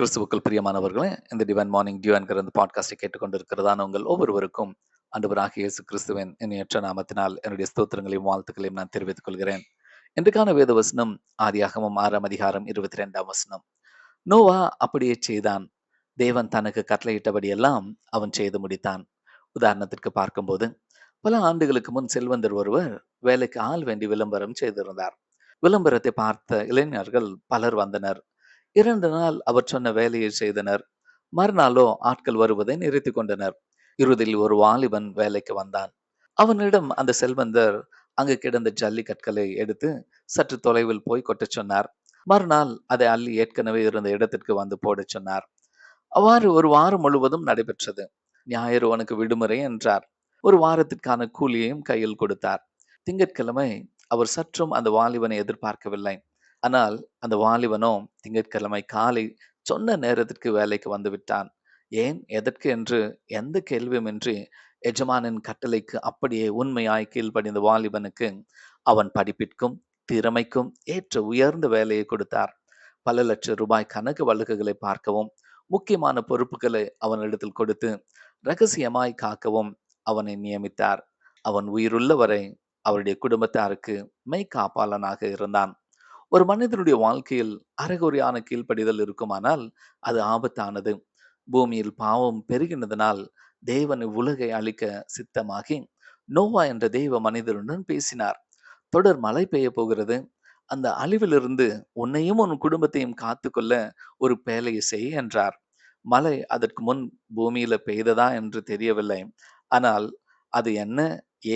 கிறிஸ்துவுக்கள் பிரியமானவர்களே இந்த divine morning dew என்கிற இந்த பாட்காஸ்டை கேட்டுக்கொண்டிருக்கிறதான உங்கள் ஒவ்வொருவருக்கும் அன்பராக இயேசு கிறிஸ்துவின் எண்ணற்ற நாமத்தினால் என்னுடைய ஸ்தோத்திரங்களையும் வாழ்த்துக்களையும் நான் தெரிவித்துக் கொள்கிறேன். இன்றைக்கான வேத வசனம் ஆதியாகமும் ஆறாம் அதிகாரம் இருபத்தி ரெண்டாம் வசனம். நோவா அப்படியே செய்தான். தேவன் தனக்கு கட்டளையிட்டபடி எல்லாம் அவன் செய்து முடித்தான். உதாரணத்திற்கு பார்க்கும்போது பல ஆண்டுகளுக்கு முன் செல்வந்தர் ஒருவர் வேலைக்கு ஆள் வேண்டி விளம்பரம் செய்திருந்தார். விளம்பரத்தை பார்த்த இளைஞர்கள் பலர் வந்தனர். இரண்டு நாள் அவர் சொன்ன வேலையை செய்தனர். மறுநாளோ ஆட்கள் வருவதை நிறுத்தி கொண்டனர். இறுதியில் ஒரு வாலிபன் வேலைக்கு வந்தான். அவனிடம் அந்த செல்வந்தர் அங்கு கிடந்த ஜல்லி கற்களை எடுத்து சற்று தொலைவில் போய் கொட்டச் சொன்னார். மறுநாள் அதை அள்ளி ஏற்கனவே இருந்த இடத்திற்கு வந்து போடச் சொன்னார். அவ்வாறு ஒரு வாரம் முழுவதும் நடைபெற்றது. ஞாயிறு உனக்கு விடுமுறை என்றார். ஒரு வாரத்திற்கான கூலியையும் கையில் கொடுத்தார். திங்கட்கிழமை அவர் சற்றும் அந்த வாலிபனை எதிர்பார்க்கவில்லை. ஆனால் அந்த வாலிபனோ திங்கட்கிழமை காலை சொன்ன நேரத்திற்கு வேலைக்கு வந்து விட்டான். ஏன்? எதற்கு என்று எந்த கேள்வியுமின்றி எஜமானின் கட்டளைக்கு அப்படியே உண்மையாய் கீழ்ப்படிந்த வாலிபனுக்கு அவன் படிப்பிற்கும் திறமைக்கும் ஏற்ற உயர்ந்த வேலையை கொடுத்தார். பல லட்சம் ரூபாய் கணக்கு வழக்குகளை பார்க்கவும் முக்கியமான பொறுப்புகளை அவனிடத்தில் கொடுத்து ரகசியமாய் காக்கவும் அவனை நியமித்தார். அவன் உயிருள்ள வரை அவருடைய குடும்பத்தாருக்கு மெய் காப்பாளனாக இருந்தான். ஒரு மனிதனுடைய வாழ்க்கையில் அறகுறையான கீழ்ப்படிதல் இருக்குமானால் அது ஆபத்தானது. பூமியில் பாவம் பெருகினதனால் தேவன் உலகை அழிக்க சித்தமாகி நோவா என்ற தெய்வ மனிதருடன் பேசினார். தொடர் மழை பெய்ய போகிறது. அந்த அழிவிலிருந்து உன்னையும் உன் குடும்பத்தையும் காத்துக்கொள்ள ஒரு பேலையை செய் என்றார். மழை அதற்கு முன் பூமியில பெய்ததா என்று தெரியவில்லை. ஆனால் அது என்ன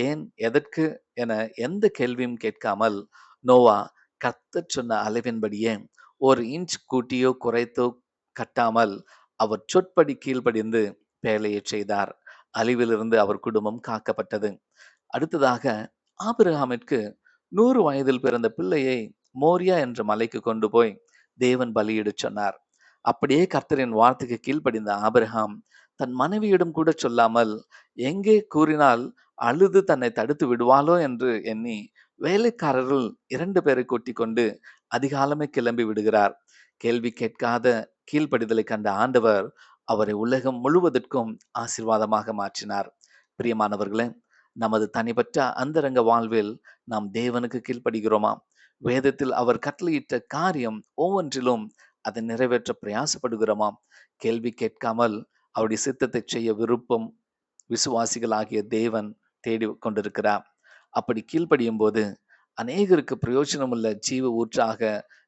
ஏன் எதற்கு என எந்த கேள்வியும் கேட்காமல் நோவா கத்தச் சொன்ன அளவின்படியே ஒரு இன்ச் கூட்டியோ குறைத்தோ கட்டாமல் அவர் சொற்படி கீழ்ப்படிந்து வேலையை செய்தார். அழிவிலிருந்து அவர் குடும்பம் காக்கப்பட்டது. அடுத்ததாக ஆபிரகாமிற்கு நூறு வயதில் பிறந்த பிள்ளையை மோரியா என்ற மலைக்கு கொண்டு போய் தேவன் பலியிடு சொன்னார். அப்படியே கர்த்தரின் வார்த்தைக்கு கீழ்ப்படிந்த ஆபிரகாம் தன் மனைவியிடம் கூட சொல்லாமல் எங்கே கூறினால் அழுது தன்னை தடுத்து விடுவாளோ? என்று எண்ணி வேலைக்காரர்கள் இரண்டு பேரை கூட்டிக் கொண்டு அதிகாலமே கிளம்பி விடுகிறார். கேள்வி கேட்காத கீழ்ப்படிதலை கண்ட ஆண்டவர் அவரை உலகம் முழுவதற்கும் ஆசிர்வாதமாக மாற்றினார். பிரியமானவர்களே நமது தனிப்பட்ட அந்தரங்க வாழ்வில் நாம் தேவனுக்கு கீழ்ப்படுகிறோமா? வேதத்தில் அவர் கட்டளையிட்ட காரியம் ஒவ்வொன்றிலும் அதை நிறைவேற்ற பிரயாசப்படுகிறோமா? கேள்வி கேட்காமல் அவருடைய சித்தத்தை செய்ய விருப்பம் விசுவாசிகளாகிய தேவன் தேடி கொண்டிருக்கிறார். அப்படி கீழ்ப்படியும் போது அநேகருக்கு பிரயோஜனமுள்ள ஜீவ ஊற்றாக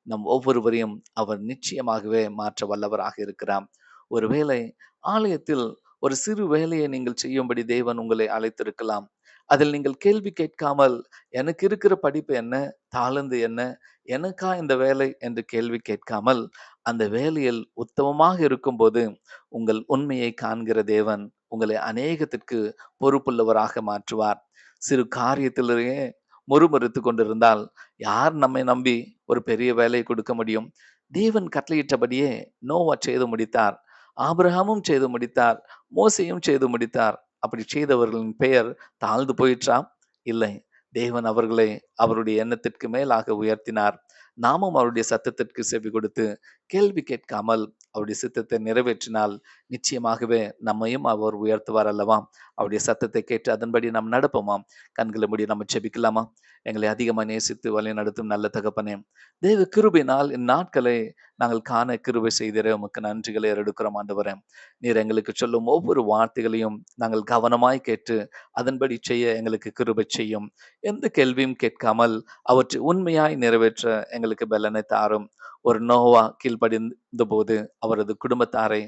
நம் ஒவ்வொருவரையும் அவர் நிச்சயமாகவே மாற்ற வல்லவராக இருக்கிறார். ஒருவேளை ஆலயத்தில் ஒரு சிறு வேலையை நீங்கள் செய்யும்படி தேவன் உங்களை அழைத்திருக்கலாம். அதில் நீங்கள் கேள்வி கேட்காமல் எனக்கு இருக்கிற படிப்பு என்ன? தாளந்து என்ன? எனக்கா இந்த வேலை? என்று கேள்வி கேட்காமல் அந்த வேலையில் உத்தமமாக இருக்கும்போது உங்கள் உண்மையை காண்கிற தேவன் உங்களை அநேகத்திற்கு பொறுப்புள்ளவராக மாற்றுவார். சிறு காரியத்திலேயே மறுமறுத்து கொண்டிருந்தால் யார் நம்மை நம்பி ஒரு பெரிய வேலையை கொடுக்க முடியும்? தேவன் கட்டளையிட்டபடியே நோவா செய்து முடித்தார் ஆபிரகாமும் செய்து முடித்தார் மோசையும் செய்து முடித்தார். அப்படி செய்தவர்களின் பெயர் தாழ்ந்து போயிற்றா? இல்லை. தேவன் அவர்களை அவருடைய எண்ணத்திற்கு மேலாக உயர்த்தினார். நாமும் அவருடைய சத்தத்திற்கு செவி கொடுத்து கேள்வி கேட்காமல் அவருடைய சித்தத்தை நிறைவேற்றினால் நிச்சயமாகவே நம்மையும் அவர் உயர்த்துவார் அல்லவா? அவருடைய சத்தத்தை கேட்டு அதன்படி நாம் நடப்போமாம்? கண்களை முடி நம்ம செபிக்கலாமா எங்களை அதிகமாக நேசித்து வழி நடத்தும் நல்ல தகப்பனே தேவ கிருபினால் இந்நாட்களை நாங்கள் காண கிருபை செய்திட உமக்கு நன்றிகளை எடுக்கிறோம் ஆண்டவரேன் நீர் எங்களுக்கு சொல்லும் ஒவ்வொரு வார்த்தைகளையும் நாங்கள் கவனமாய் கேட்டு அதன்படி செய்ய எங்களுக்கு கிருபை செய்யும். எந்த கேள்வியும் கேட்காமல் அவற்றை உண்மையாய் நிறைவேற்ற எங்களுக்கு பலனை தாரும். ஒரு நோவா கீழ்ப்படிந்த போது அவரது குடும்பத்தாரை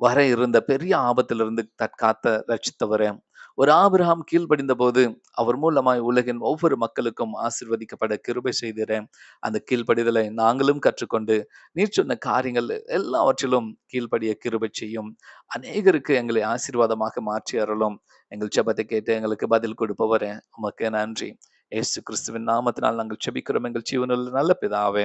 வர இருந்த பெரிய ஆபத்திலிருந்து தற்காத்த ரட்சித்தவர். ஒரு ஆபிரகாம் கீழ்ப்படிந்த போது அவர் மூலமாய் உலகின் ஒவ்வொரு மக்களுக்கும் ஆசிர்வதிக்கப்பட கிருபை செய்திறேன் அந்த கீழ்ப்படிதலை நாங்களும் கற்றுக்கொண்டு நீர் சொன்ன காரியங்கள் எல்லாவற்றிலும் கீழ்ப்படிய கிருபை செய்யும். அநேகருக்கு எங்களை ஆசீர்வாதமாக மாற்றி அருளும். எங்கள் செபத்தை கேட்டு எங்களுக்கு பதில் கொடுப்பவரே. உமக்கு நன்றி. ஏசு கிறிஸ்துவின் நாமத்தினால் நாங்கள் செபிக்கிறோம் எங்கள் ஜீவனில் நல்ல பிதாவே